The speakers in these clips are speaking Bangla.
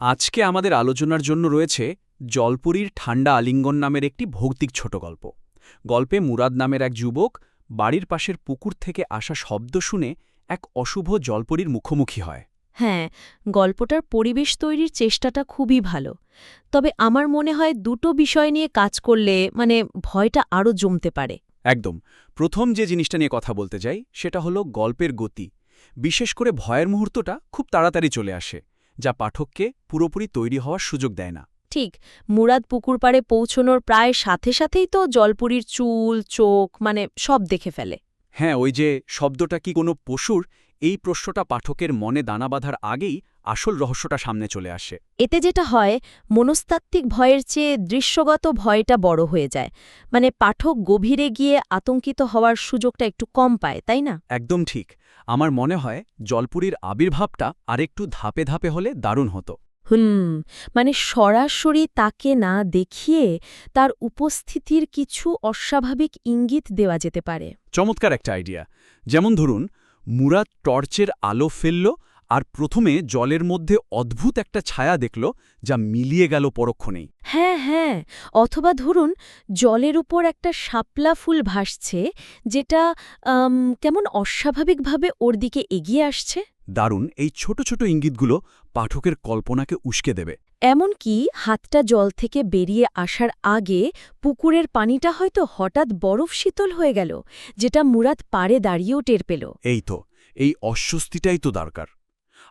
আজকে আমাদের আলোচনার জন্য রয়েছে জলপুরীর ঠান্ডা আলিঙ্গন নামের একটি ভৌতিক ছোট গল্প। গল্পে মুরাদ নামের এক যুবক বাড়ির পাশের পুকুর থেকে আসা শব্দ শুনে এক অশুভ জলপরীর মুখোমুখি হয়। হ্যাঁ গল্পটার পরিবেশ তৈরির চেষ্টাটা খুবই ভালো। তবে আমার মনে হয় দুটো বিষয় নিয়ে কাজ করলে মানে ভয়টা আরও জমতে পারে। একদম। প্রথম যে জিনিসটা নিয়ে কথা বলতে যাই সেটা হলো গল্পের গতি। বিশেষ করে ভয়ের মুহূর্তটা খুব তাড়াতাড়ি চলে আসে। যা পাঠককে পুরোপুরি তৈরি হওয়ার সুযোগ দেয় না। ঠিক মুরাদ পুকুর পাড়ে পৌঁছনোর প্রায় সাথে সাথেই তো জলপুরীর চুল চোখ মানে সব দেখে ফেলে। হ্যাঁ ওই যে শব্দটা কি কোনো পশুর এই প্রশ্নটা পাঠকের মনে দানা বাঁধার আগেই আসল রহস্যটা সামনে চলে আসে। এতে যেটা হয় মনস্তাত্ত্বিক ভয়ের চেয়ে দৃশ্যগত ভয়টা বড় হয়ে যায়। মানে পাঠক গভীরে গিয়ে আতঙ্কিত হওয়ার সুযোগটা একটু কম পায় তাই না? একদম ঠিক। আমার মনে হয় জলপুরীর আবির্ভাবটা আরেকটু ধাপে ধাপে হলে দারুণ হতো। হুম মানে সরাসরি তাকে না দেখিয়ে তার উপস্থিতির কিছু অস্বাভাবিক ইঙ্গিত দেওয়া যেতে পারে। চমৎকার একটা আইডিয়া। যেমন ধরুন মুরাদ টর্চের আলো ফেলল আর প্রথমে জলের মধ্যে অদ্ভুত একটা ছায়া দেখল যা মিলিয়ে গেল পরক্ষণেই। হ্যাঁ হ্যাঁ অথবা ধরুন জলের উপর একটা শাপলা ফুল ভাসছে যেটা কেমন অস্বাভাবিকভাবে ওর দিকে এগিয়ে আসছে। দারুণ এই ছোট ছোট ইঙ্গিতগুলো পাঠকের কল্পনাকে উস্কে দেবে। এমনকি হাতটা জল থেকে বেরিয়ে আসার আগে পুকুরের পানিটা হয়তো হঠাৎ বরফ শীতল হয়ে গেল যেটা মুরাদ পাড়ে দাঁড়িয়েও টের পেল। এই তো এই অস্বস্তিটাই তো দরকার।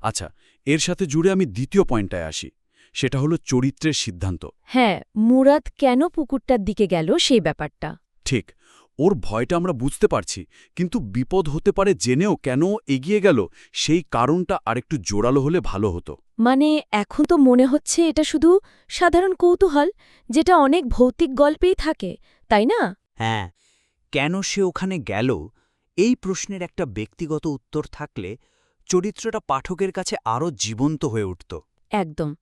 আচ্ছা এর সাথে জুড়ে আমি দ্বিতীয় পয়েন্টটায় আসি সেটা হলো চরিত্রের সিদ্ধান্ত। হ্যাঁ মুরাদ কেন পুকুরটার দিকে গেল সেই ব্যাপারটা? ঠিক ওর ভয়টা আমরা বুঝতে পারছি কিন্তু বিপদ হতে পারে জেনেও কেন এগিয়ে গেল সেই কারণটা আরেকটু জোরালো হলে ভালো হতো। মানে এখন তো মনে হচ্ছে এটা শুধু সাধারণ কৌতূহল যেটা অনেক ভৌতিক গল্পেই থাকে তাই না? হ্যাঁ কেন সে ওখানে গেল এই প্রশ্নের একটা ব্যক্তিগত উত্তর থাকলে চরিত্রটা পাঠকের কাছে আরও জীবন্ত হয়ে উঠত। একদম।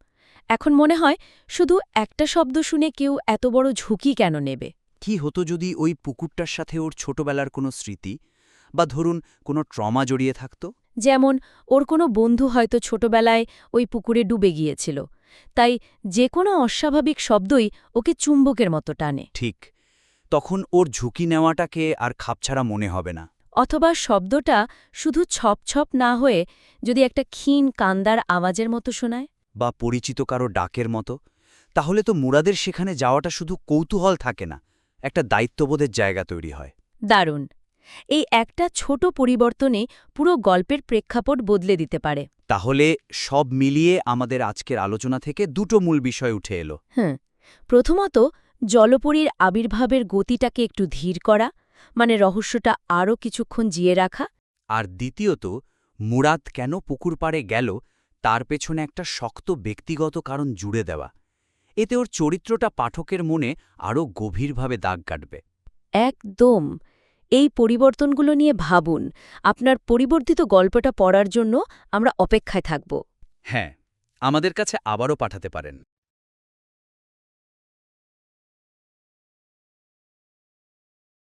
এখন মনে হয় শুধু একটা শব্দ শুনে কেউ এত বড় ঝুঁকি কেন নেবে? কি হতো যদি ওই পুকুরটার সাথে ওর ছোটবেলার কোনো স্মৃতি বা ধরুন কোনো ট্রমা জড়িয়ে থাকত? যেমন ওর কোনো বন্ধু হয়তো ছোটবেলায় ওই পুকুরে ডুবে গিয়েছিল। তাই যে কোনো অস্বাভাবিক শব্দই ওকে চুম্বকের মতো টানে। ঠিক। তখন ওর ঝুঁকি নেওয়াটাকে আর খাপছাড়া মনে হবে না। অথবা শব্দটা শুধু ছপ ছপ না হয়ে যদি একটা ক্ষীণ কান্দার আওয়াজের মতো শোনায়? বা পরিচিত কারও ডাকের মতো? তাহলে তো মুরাদের সেখানে যাওয়াটা শুধু কৌতূহল থাকে না একটা দায়িত্ববোধের জায়গা তৈরি হয়। দারুণ। এই একটা ছোট পরিবর্তনে পুরো গল্পের প্রেক্ষাপট বদলে দিতে পারে। তাহলে সব মিলিয়ে আমাদের আজকের আলোচনা থেকে দুটো মূল বিষয় উঠে এলো। হ্যাঁ প্রথমত জলপরীর আবির্ভাবের গতিটাকে একটু ধীর করা। মানে রহস্যটা আরও কিছুক্ষণ জিয়ে রাখা? আর দ্বিতীয়ত মুরাদ কেন পুকুর পাড়ে গেল তার পেছনে একটা শক্ত ব্যক্তিগত কারণ জুড়ে দেওয়া। এতে ওর চরিত্রটা পাঠকের মনে আরও গভীরভাবে দাগ কাটবে। একদম। এই পরিবর্তনগুলো নিয়ে ভাবুন। আপনার পরিবর্তিত গল্পটা পড়ার জন্য আমরা অপেক্ষায় থাকব। হ্যাঁ আমাদের কাছে আবারও পাঠাতে পারেন।